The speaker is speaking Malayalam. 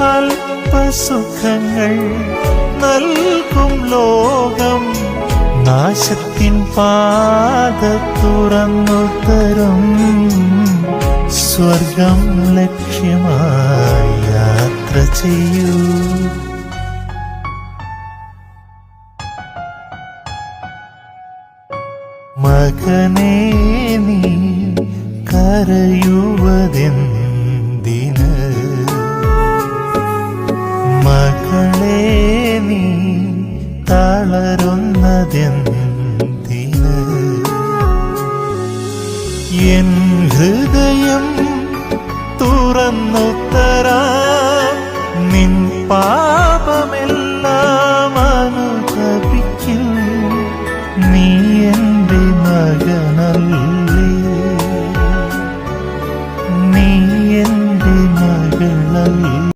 അല്പസുഖങ്ങൾ നൽകും ലോകം. നാശത്തിൻ പാത തുറന്നു തരും. സ്വർഗം ലക്ഷ്യമായി യാത്ര ചെയ്യൂ. മകനേ നീ കരയുവതെന്തിന് എൻ ഹൃദയം തുറന്നുത്തരാ നിൻ പാപമെല്ലാം അനുഭവിക്കും നീ എന്റെ മകനല്ലേ. നീ എന്റെ മകളല്ലേ.